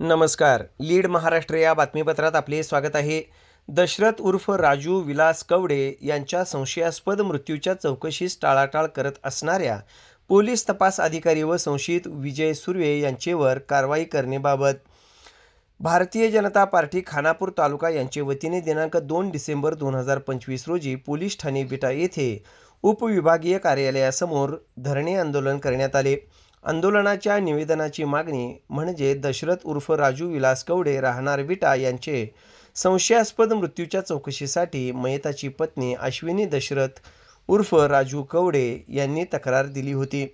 नमस्कार. लीड महाराष्ट्र या बातमीपत्रात आपले स्वागत आहे. दशरथ उर्फ राजू विलास कवडे यांच्या संशयास्पद मृत्यूच्या चौकशीस टाळाटाळ करत असणाऱ्या पोलीस तपास अधिकारी व संशयित विजय सुर्वे यांचेवर कारवाई करण्याबाबत भारतीय जनता पार्टी खानापूर तालुका यांचे वतीने दिनांक दोन डिसेंबर दोन हजार पंचवीस रोजी पोलीस ठाणे बिटा येथे उपविभागीय कार्यालयासमोर धरणे आंदोलन करण्यात आले. आंदोलनाच्या निवेदनाची मागणी म्हणजे दशरथ उर्फ राजू विलास कवडे राहणार विटा यांचे संशयास्पद मृत्यूच्या चौकशीसाठी मयताची पत्नी अश्विनी दशरथ उर्फ राजू कवडे यांनी तक्रार दिली होती.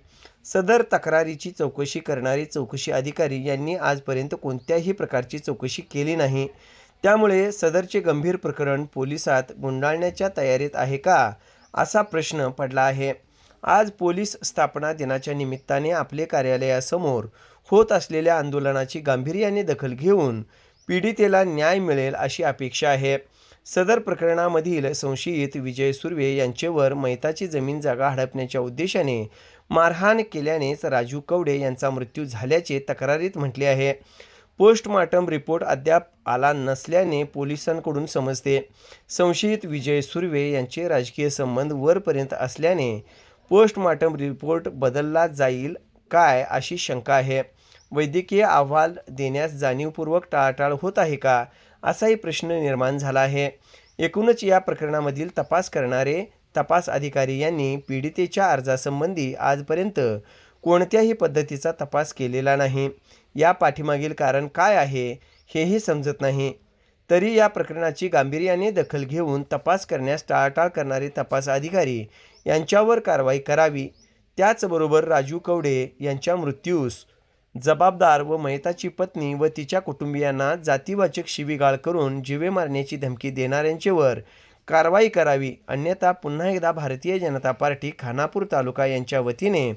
सदर तक्रारीची चौकशी करणारे चौकशी अधिकारी यांनी आजपर्यंत कोणत्याही प्रकारची चौकशी केली नाही. त्यामुळे सदरचे गंभीर प्रकरण पोलिसात गुंडाळण्याच्या तयारीत आहे का असा प्रश्न पडला आहे. आज पोलीस स्थापना दिनाच्या निमित्ताने आपले कार्यालयासमोर होत असलेल्या आंदोलनाची गांभीर्याने दखल घेऊन पीडितेला न्याय मिळेल अशी अपेक्षा आहे. सदर प्रकरणामधील संशयित विजय सुर्वे यांचेवर मैताची जमीन जागा हडपण्याच्या उद्देशाने मारहाण केल्यानेच राजू कवडे यांचा मृत्यू झाल्याचे तक्रारीत म्हटले आहे. पोस्टमार्टम रिपोर्ट अद्याप आला नसल्याने पोलिसांकडून समजते. संशयित विजय सुर्वे यांचे राजकीय संबंध वरपर्यंत असल्याने पोस्टमार्टम रिपोर्ट बदलला जाईल काय अशी शंका आहे. वैद्यकीय अहवाल देण्यास जाणीवपूर्वक टाळाटाळ होत आहे का? असाही प्रश्न निर्माण झाला आहे. एकूणच या प्रकरणामधील तपास करणारे तपास अधिकारी यांनी पीडितेच्या अर्जासंबंधी आजपर्यंत कोणत्याही पद्धतीचा तपास केलेला नाही. या पाठीमागील कारण काय आहे हेही समजत नाही. तरी या प्रकरणाची गांभीर्याने दखल घेऊन तपास करण्यास टाळाटाळ करणारे तपास अधिकारी यांच्यावर कारवाई करावी. त्याचबरोबर राजू कवडे यांच्या मृत्यूस जबाबदार व मयताची पत्नी व तिच्या कुटुंबियांना जातीवाचक शिवीगाळ करून जीवे मारण्याची धमकी देणाऱ्यांचेवर कारवाई करावी. अन्यथा पुन्हा एकदा भारतीय जनता पार्टी खानापूर तालुका यांच्या वतीने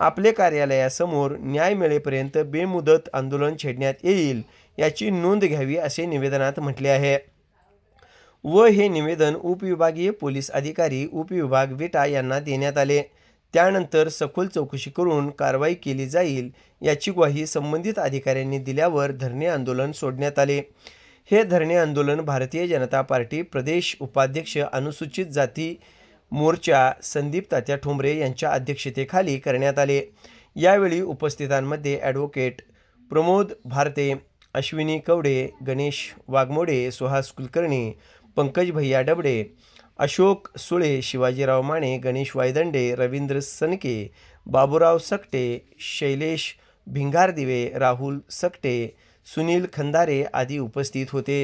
आपले कार्यालयासमोर न्याय मिळेपर्यंत बेमुदत आंदोलन छेडण्यात येईल याची नोंद घ्यावी असे निवेदनात म्हटले आहे. व हे निवेदन उपविभागीय पोलीस अधिकारी उपविभाग विटा यांना देण्यात आले. त्यानंतर सखोल चौकशी करून कारवाई केली जाईल याची ग्वाही संबंधित अधिकाऱ्यांनी दिल्यावर धरणे आंदोलन सोडण्यात आले. हे धरणे आंदोलन भारतीय जनता पार्टी प्रदेश उपाध्यक्ष अनुसूचित जाती मोर्चा संदीप तात्या ठोंबरे यांच्या अध्यक्षतेखाली करण्यात आले. यावेळी उपस्थितांमध्ये ॲडव्होकेट प्रमोद भारते अश्विनी कवडे गणेश वाघमोडे सुहास कुलकर्णी पंकज भैया डबडे अशोक सुळे शिवाजीराव माने गणेश वायदंडे रवींद्र सनके बाबूराव सकटे शैलेश भिंगारदिवे राहुल सकटे सुनील खंदारे आदी उपस्थित होते.